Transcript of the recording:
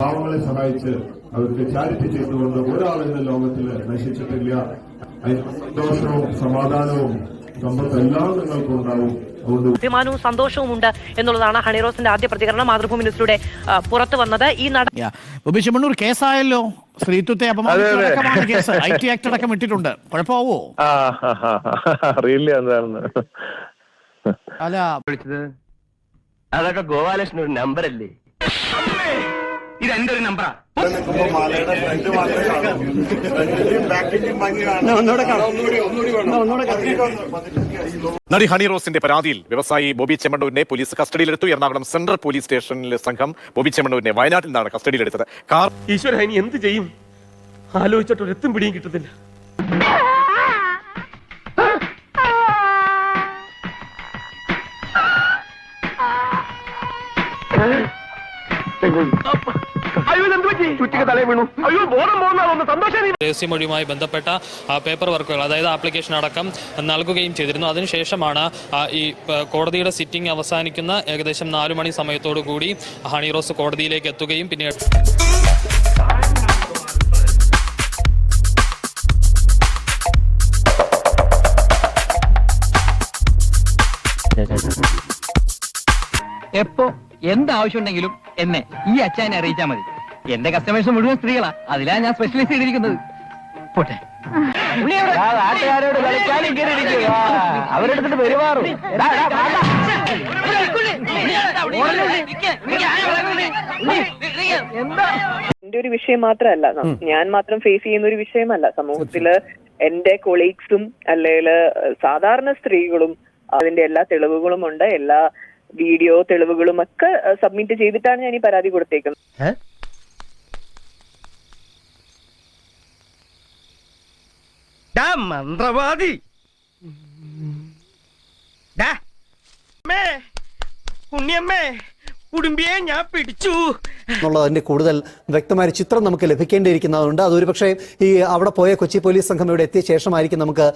പാവങ്ങളെ സഹായിച്ച് അവർക്ക് ചാരിറ്റി ചെയ്തുകൊണ്ട് ഒരാളിന്ന് ലോകത്തിൽ നശിച്ചിട്ടില്ല. സന്തോഷവും സമാധാനവും സമ്പത്തെല്ലാം നിങ്ങൾക്കുണ്ടാവും അതുകൊണ്ട് അഭിമാനവും സന്തോഷവും ഉണ്ട് എന്നുള്ളതാണ് ഹണിറോസിന്റെ ആദ്യ പ്രതികരണം മാതൃഭൂമി ന്യൂസിലൂടെ പുറത്തു വന്നത്. ഈ നട കേസായല്ലോ? സ്ത്രീത്വത്തെ അപമാനിച്ചടക്കമാണ് കേസ്. ഐ ടി ആക്ട് അടക്കം ഇട്ടിട്ടുണ്ട്. കുഴപ്പമാവോ. അറിയില്ല എന്താണെന്ന്. അല്ല. അതൊക്കെ ഗോപാലകൃഷ്ണൻ ഒരു നമ്പർ അല്ലേ? ഇത് എന്റെ ഒരു നമ്പറാ നടി ഹണി റോസിന്റെ പരാതിയിൽ വ്യവസായി ബോബി ചെമ്മണ്ണൂരിനെ പോലീസ് കസ്റ്റഡിയിലെടുത്തു. എറണാകുളം സെൻട്രൽ പോലീസ് സ്റ്റേഷനിലെ സംഘം ബോബി ചെമ്മണ്ണൂരിനെ വയനാട്ടിൽ നിന്നാണ് കസ്റ്റഡിയിലെടുത്തത്. കാർ ഈശ്വര ഇനി എന്ത് ചെയ്യും? ആലോചിച്ചിട്ട് ഒരു എത്തും പിടിയും കിട്ടത്തില്ല. അയ്യോ രഹസ്യമൊഴിയുമായി ബന്ധപ്പെട്ട ആ, പേപ്പർ വർക്കുകൾ അതായത് ആപ്ലിക്കേഷൻ അടക്കം നൽകുകയും ചെയ്തിരുന്നു. അതിനുശേഷമാണ് ഈ കോടതിയുടെ സിറ്റിംഗ് അവസാനിക്കുന്ന ഏകദേശം നാലു മണി സമയത്തോടു കൂടി ഹണി റോസ് കോടതിയിലേക്ക് എത്തുകയും പിന്നീട് എപ്പോ? എന്താവശ്യമുണ്ടെങ്കിലും എന്നെ ഈ അച്ഛനെ അറിയിച്ചാൽ മതി. എന്റെ കസ്റ്റമേഴ്സ് മുഴുവൻ സ്ത്രീകളാ. അതിലാ ഞാൻ സ്പെഷ്യലൈസ് ചെയ്തിരിക്കുന്നത്. പോട്ടെ. അവരെടുത്തിട്ട് പെരുമാറും. എന്റെ ഒരു വിഷയം മാത്രമല്ല. ഞാൻ മാത്രം ഫേസ് ചെയ്യുന്ന ഒരു വിഷയമല്ല. സമൂഹത്തിൽ എന്റെ കൊളീഗ്സും അല്ലെങ്കിൽ സാധാരണ സ്ത്രീകളും അതിന്റെ എല്ലാ തെളിവുകളും ഉണ്ട്. എല്ലാ വീഡിയോ തെളിവുകളും ഒക്കെ സബ്മിറ്റ് ചെയ്തിട്ടാണ് ഞാൻ ഈ പരാതി കൊടുത്തേക്കുന്നത്. മന്ത്രവാദി. ഉണ്ണിയമ്മേ കുടുംബിയെ ഞാൻ പിടിച്ചു. എന്നുള്ളതിന്റെ കൂടുതൽ വ്യക്തമായ ചിത്രം നമുക്ക് ലഭിക്കേണ്ടിയിരിക്കുന്നതുകൊണ്ട് അതൊരു പക്ഷേ ഈ അവിടെ പോയ കൊച്ചി പോലീസ് സംഘം ഇവിടെ എത്തിയ ശേഷമായിരിക്കും നമുക്ക്